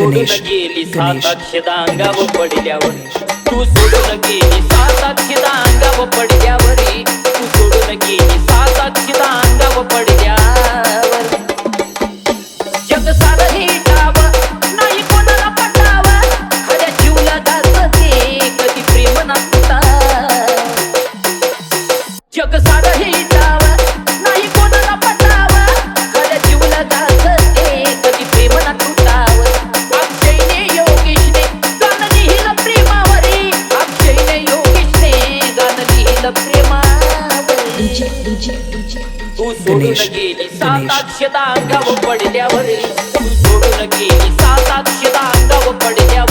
गणेश गणेश. अंगाव पडल्यावर. तू सोडून गेली सातात खिदा अंगाव तू सोडून गेली सातात खिदा अंगाव पडल्यावर. जग सारं तू सोडून गेली सात अक्षता अंगाव पडल्यावर तू सोडून गेली सात अक्षता अंगाव पडल्यावर.